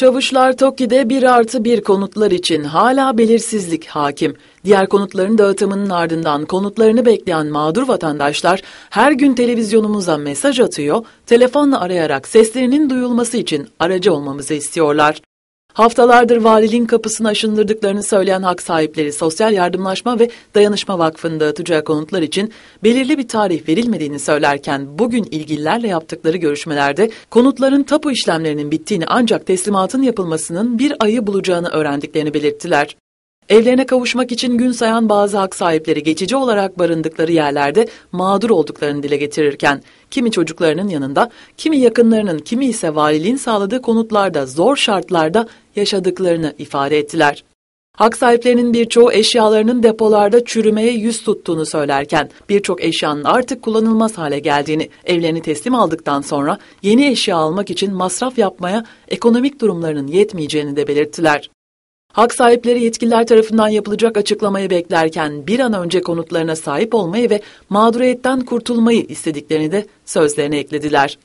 Çavuşlar TOKİ'de bir artı bir konutlar için hala belirsizlik hakim. Diğer konutların dağıtımının ardından konutlarını bekleyen mağdur vatandaşlar her gün televizyonumuza mesaj atıyor, telefonla arayarak seslerinin duyulması için aracı olmamızı istiyorlar. Haftalardır valiliğin kapısını aşındırdıklarını söyleyen hak sahipleri Sosyal Yardımlaşma ve Dayanışma Vakfı'nın dağıtacağı konutlar için belirli bir tarih verilmediğini söylerken bugün ilgililerle yaptıkları görüşmelerde konutların tapu işlemlerinin bittiğini ancak teslimatın yapılmasının bir ayı bulacağını öğrendiklerini belirttiler. Evlerine kavuşmak için gün sayan bazı hak sahipleri geçici olarak barındıkları yerlerde mağdur olduklarını dile getirirken, kimi çocuklarının yanında, kimi yakınlarının, kimi ise valiliğin sağladığı konutlarda zor şartlarda yaşadıklarını ifade ettiler. Hak sahiplerinin birçoğu eşyalarının depolarda çürümeye yüz tuttuğunu söylerken birçok eşyanın artık kullanılmaz hale geldiğini, evlerini teslim aldıktan sonra yeni eşya almak için masraf yapmaya ekonomik durumlarının yetmeyeceğini de belirttiler. Hak sahipleri yetkililer tarafından yapılacak açıklamayı beklerken bir an önce konutlarına sahip olmayı ve mağduriyetten kurtulmayı istediklerini de sözlerine eklediler.